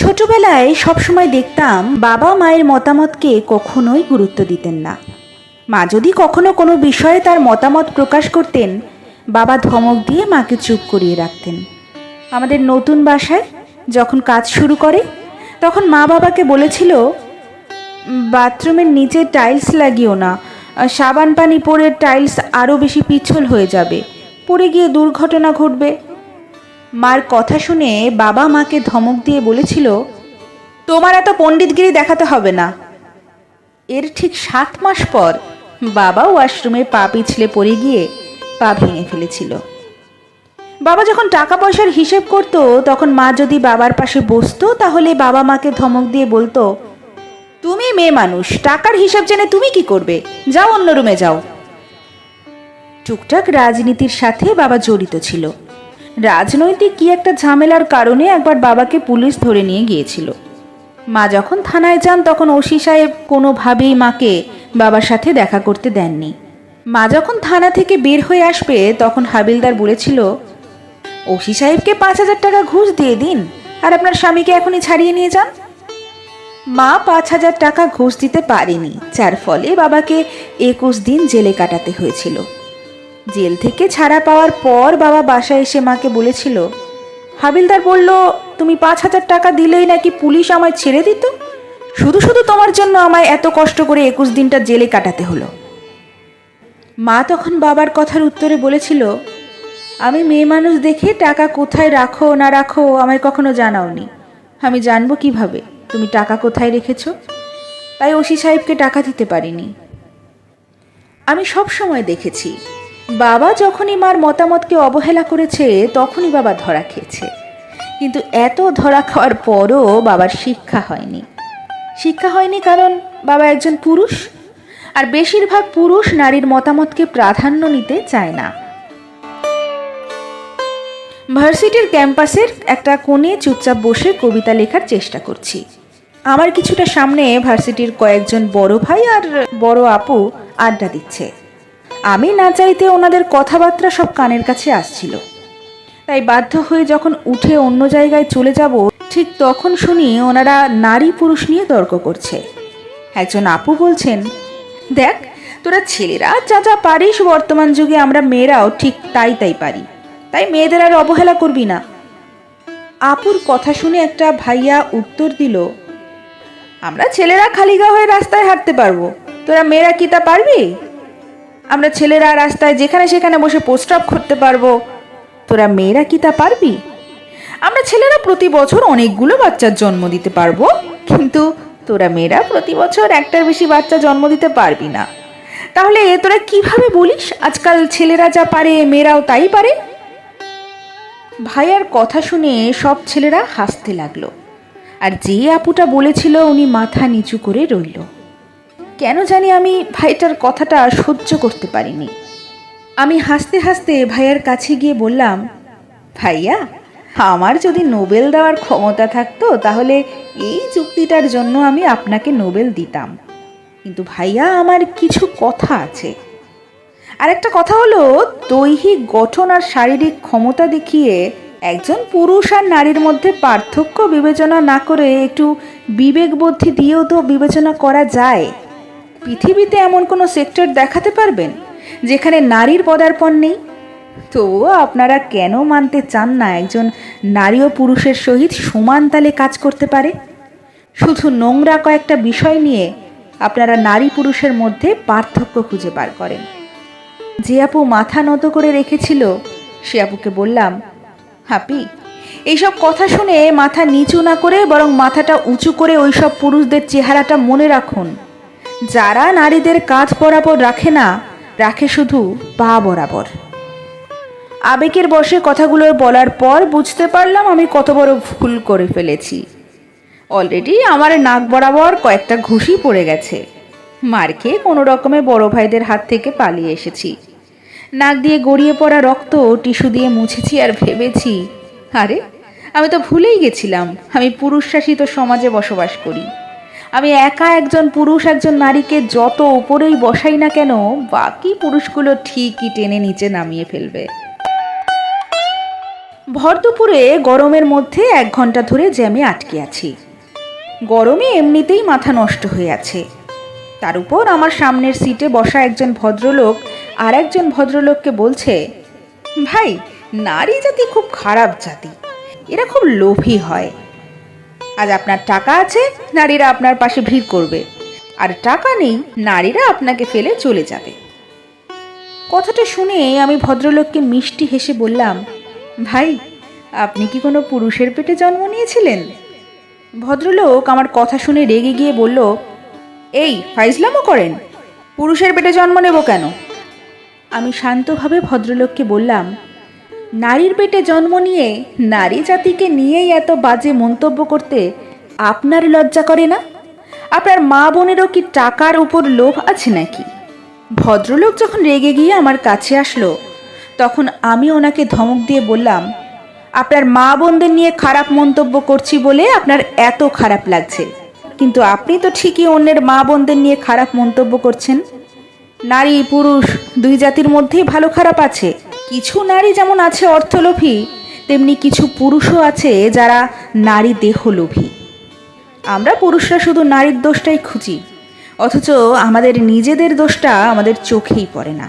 ছোটবেলায় সবসময় দেখতাম বাবা মায়ের মতামতকে কখনোই গুরুত্ব দিতেন না। মা যদি কখনো কোনো বিষয়ে তার মতামত প্রকাশ করতেন, বাবা ধমক দিয়ে মাকে চুপ করিয়ে রাখতেন। আমাদের নতুন বাসায় যখন কাজ শুরু করে, তখন মা বাবাকে বলেছিল, বাথরুমের নিচে টাইলস লাগিও না, সাবান পানি পরে টাইলস আরও বেশি পিছল হয়ে যাবে, পড়ে গিয়ে দুর্ঘটনা ঘটবে। মার কথা শুনে বাবা মাকে ধমক দিয়ে বলেছিল, তোমার এত পণ্ডিতগিরি দেখাতে হবে না। এর ঠিক সাত মাস পর বাবা ওয়াশরুমে পা পিছলে পড়ে গিয়ে পা ভেঙে ফেলেছিল। বাবা যখন টাকা পয়সার হিসেব করত, তখন মা যদি বাবার পাশে বসতো, তাহলে বাবা মাকে ধমক দিয়ে বলতো, তুমি মেয়ে মানুষ, টাকার হিসাব জেনে তুমি কি করবে? যাও অন্য রুমে যাও। টুকটাক রাজনীতির সাথে বাবা জড়িত ছিল। রাজনৈতিক কি একটা ঝামেলার কারণে একবার বাবাকে পুলিশ ধরে নিয়ে গিয়েছিল। মা যখন থানায় যান, তখন ওসি সাহেব কোনোভাবেই মাকে বাবার সাথে দেখা করতে দেননি। মা যখন থানা থেকে বের হয়ে আসবে, তখন হাবিলদার বলেছিল, ওসি সাহেবকে পাঁচ হাজার টাকা ঘুষ দিয়ে দিন, আর আপনার স্বামীকে এখনই ছাড়িয়ে নিয়ে যান। মা পাঁচ হাজার টাকা ঘুষ দিতে পারেনি, যার ফলে বাবাকে একুশ দিন জেলে কাটাতে হয়েছিল। জেল থেকে ছাড়া পাওয়ার পর বাবা বাসায় এসে মাকে বলেছিল, হাবিলদার বলল, তুমি পাঁচ হাজার টাকা দিলেই নাকি পুলিশ আমায় ছেড়ে দিত? শুধু শুধু তোমার জন্য আমায় এত কষ্ট করে একুশ দিনটা জেলে কাটাতে হলো। মা তখন বাবার কথার উত্তরে বলেছিল, আমি মেয়ে মানুষ দেখে টাকা কোথায় রাখো না রাখো আমায় কখনো জানাওনি। আমি জানব কীভাবে? তুমি টাকা কোথায় রেখেছো? তাই ওসি সাহেবকে টাকা দিতে পারিনি। আমি সব সময় দেখেছি বাবা যখনই মার মতামতকে অবহেলা করেছে, তখনই বাবা ধরা খেয়েছে। কিন্তু এত ধরা খাওয়ার পরও বাবার শিক্ষা হয়নি। শিক্ষা হয়নি কারণ বাবা একজন পুরুষ, আর বেশিরভাগ পুরুষ নারীর মতামতকে প্রাধান্য নিতে চায় না। ভার্সিটির ক্যাম্পাসের একটা কোণে চুপচাপ বসে কবিতা লেখার চেষ্টা করছি। আমার কিছুটা সামনে ভার্সিটির কয়েকজন বড় ভাই আর বড় আপু আড্ডা দিচ্ছে। আমি না চাইতে ওনাদের কথাবার্তা সব কানের কাছে আসছিল। তাই বাধ্য হয়ে যখন উঠে অন্য জায়গায় চলে যাব, ঠিক তখন শুনি ওনারা নারী পুরুষ নিয়ে তর্ক করছে। একজন আপু বলছেন, দেখ, তোরা ছেলেরা যা যা পারিস বর্তমান যুগে আমরা মেয়েরাও ঠিক তাই তাই পারি। তাই মেয়েদের আর অবহেলা করবি না। আপুর কথা শুনে একটা ভাইয়া উত্তর দিল, আমরা ছেলেরা খালি গা হয়ে রাস্তায় হাঁটতে পারব। তোরা মেয়েরা কি তা পারবি? আমরা ছেলেরা রাস্তায় যেখানে সেখানে বসে পোস্টাপ করতে পারব। তোরা মেয়েরা কি তা পারবি? আমরা ছেলেরা প্রতি বছর অনেকগুলো বাচ্চার জন্ম দিতে পারব, কিন্তু তোরা মেয়েরা প্রতি বছর একটার বেশি বাচ্চা জন্ম দিতে পারবি না। তাহলে এ তোরা কীভাবে বলিস আজকাল ছেলেরা যা পারে, মেয়েরাও তাই পারে? ভাইয়ার কথা শুনে সব ছেলেরা হাসতে লাগল। আর যে আপুটা বলেছিল উনি মাথা নিচু করে রইল। কেন জানি আমি ভাইটার কথাটা সহ্য করতে পারিনি। আমি হাসতে হাসতে ভাইয়ার কাছে গিয়ে বললাম, ভাইয়া, আমার যদি নোবেল দেওয়ার ক্ষমতা থাকতো, তাহলে এই চুক্তিটার জন্য আমি আপনাকে নোবেল দিতাম। কিন্তু ভাইয়া, আমার কিছু কথা আছে। আর একটা কথা হলো, দৈহিক গঠন আর শারীরিক ক্ষমতা দেখিয়ে একজন পুরুষ আর নারীর মধ্যে পার্থক্য বিবেচনা না করে একটু বিবেক বুদ্ধি দিয়েও তো বিবেচনা করা যায়। পৃথিবীতে এমন কোনো সেক্টর দেখাতে পারবেন যেখানে নারীর পদার্পণ নেই? তবুও আপনারা কেন মানতে চান না একজন নারী ও পুরুষের সহিত সমান তালে কাজ করতে পারে? শুধু নোংরা কয়েকটা বিষয় নিয়ে আপনারা নারী পুরুষের মধ্যে পার্থক্য খুঁজে বার করেন। যে আপু মাথা নত করে রেখেছিল, সে আপুকে বললাম, হাপি, এইসব কথা শুনে মাথা নিচু না করে বরং মাথাটা উঁচু করে ওইসব পুরুষদের চেহারাটা মনে রাখুন। যারা নারীদের কাঁধ বরাবর রাখে না, রাখে শুধু পা বরাবর। আবেগের বসে কথাগুলো বলার পর বুঝতে পারলাম আমি কত বড় ভুল করে ফেলেছি। অলরেডি আমার নাক বরাবর কয়েকটা ঘুষি পড়ে গেছে। মার খেয়ে কোনো রকমে বড় ভাইদের হাত থেকে পালিয়ে এসেছি। নাক দিয়ে গড়িয়ে পড়া রক্ত টিস্যু দিয়ে মুছেছি আর ভেবেছি, আরে, আমি তো ভুলেই গেছিলাম। আমি পুরুষ শাসিত সমাজে বসবাস করি। আমি একা একজন পুরুষ, একজন নারীকে যত উপরেই বসাই না কেন, বাকি পুরুষগুলো ঠিকই টেনে নিচে নামিয়ে ফেলবে। ভর দুপুরে গরমের মধ্যে এক ঘণ্টা ধরে জ্যামে আটকে আছি। গরমে এমনিতেই মাথা নষ্ট হয়ে আছে। তার উপর আমার সামনের সিটে বসা একজন ভদ্রলোক আর একজন ভদ্রলোককে বলছে, ভাই, নারী জাতি খুব খারাপ জাতি। এরা খুব লোভী হয়। আজ আপনার টাকা আছে, নারীরা আপনার পাশে ভিড় করবে। আর টাকা নেই, নারীরা আপনাকে ফেলে চলে যাবে। কথাটা শুনে আমি ভদ্রলোককে মিষ্টি হেসে বললাম, ভাই, আপনি কি কোনো পুরুষের পেটে জন্ম নিয়েছিলেন? ভদ্রলোক আমার কথা শুনে রেগে গিয়ে বলল, এই ফাইজলামও করেন। পুরুষের পেটে জন্ম নেব কেন? আমি শান্তভাবে ভদ্রলোককে বললাম নারীর পেটে জন্ম নিয়ে নারী জাতিকে নিয়েই এত বাজে মন্তব্য করতে আপনার লজ্জা করে না? আপনার মা বোনেরও কি টাকার উপর লোভ আছে নাকি? ভদ্রলোক যখন রেগে গিয়ে আমার কাছে আসলো, তখন আমি ওনাকে ধমক দিয়ে বললাম, আপনার মা বোনদের নিয়ে খারাপ মন্তব্য করছি বলে আপনার এত খারাপ লাগছে। কিন্তু আপনি তো ঠিকই অন্যের মা বোনদের নিয়ে খারাপ মন্তব্য করছেন। নারী, পুরুষ দুই জাতির মধ্যেই ভালো খারাপ আছে। কিছু নারী যেমন আছে অর্থলোভী, তেমনি কিছু পুরুষও আছে যারা নারী দেহলোভী। আমরা পুরুষরা শুধু নারীর দোষটাই খুঁজি, অথচ আমাদের নিজেদের দোষটা আমাদের চোখেই পড়ে না।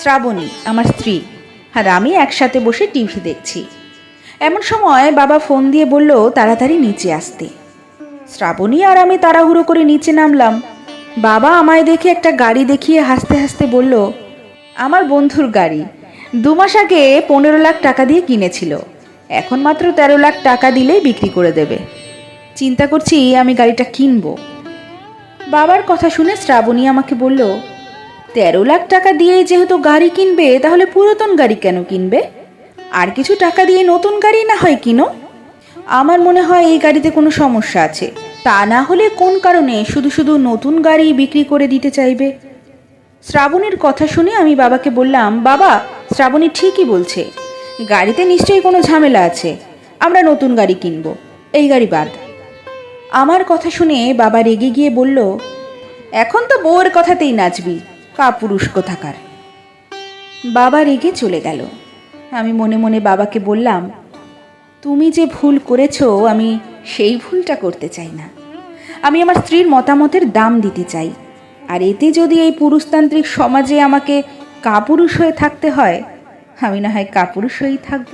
শ্রাবণী, আমার স্ত্রী, আর আমি একসাথে বসে টিভি দেখছি। এমন সময় বাবা ফোন দিয়ে বলল, তাড়াতাড়ি নিচে আসতে। শ্রাবণী আর আমি তাড়াহুড়ো করে নিচে নামলাম। বাবা আমায় দেখে একটা গাড়ি দেখিয়ে হাসতে হাসতে বলল আমার বন্ধুর গাড়ি। দু মাস আগে পনেরো লাখ টাকা দিয়ে কিনেছিল। এখন মাত্র তেরো লাখ টাকা দিলেই বিক্রি করে দেবে। চিন্তা করছি আমি গাড়িটা কিনব। বাবার কথা শুনে শ্রাবণী আমাকে বলল, তেরো লাখ টাকা দিয়েই যেহেতু গাড়ি কিনবে, তাহলে পুরাতন গাড়ি কেন কিনবে? আর কিছু টাকা দিয়ে নতুন গাড়ি না হয় কিনো? আমার মনে হয় এই গাড়িতে কোনো সমস্যা আছে। তা না হলে কোন কারণে শুধু শুধু নতুন গাড়ি বিক্রি করে দিতে চাইবে? শ্রাবণীর কথা শুনে আমি বাবাকে বললাম, বাবা, শ্রাবণী ঠিকই বলছে। গাড়িতে নিশ্চয়ই কোনো ঝামেলা আছে। আমরা নতুন গাড়ি কিনবো। এই গাড়ি বাদ। আমার কথা শুনে বাবা রেগে গিয়ে বলল, এখন তো বউয়ের কথাতেই নাচবি, কাপুরুষ কোথাকার? বাবা রেগে চলে গেল। আমি মনে মনে বাবাকে বললাম, তুমি যে ভুল করেছ, আমি সেই ভুলটা করতে চাই না। আমি আমার স্ত্রীর মতামতের দাম দিতে চাই। আর এতে যদি এই পুরুষতান্ত্রিক সমাজে আমাকে কাপুরুষ হয়ে থাকতে হয়, আমি না হয় কাপুরুষ হয়েই থাকব।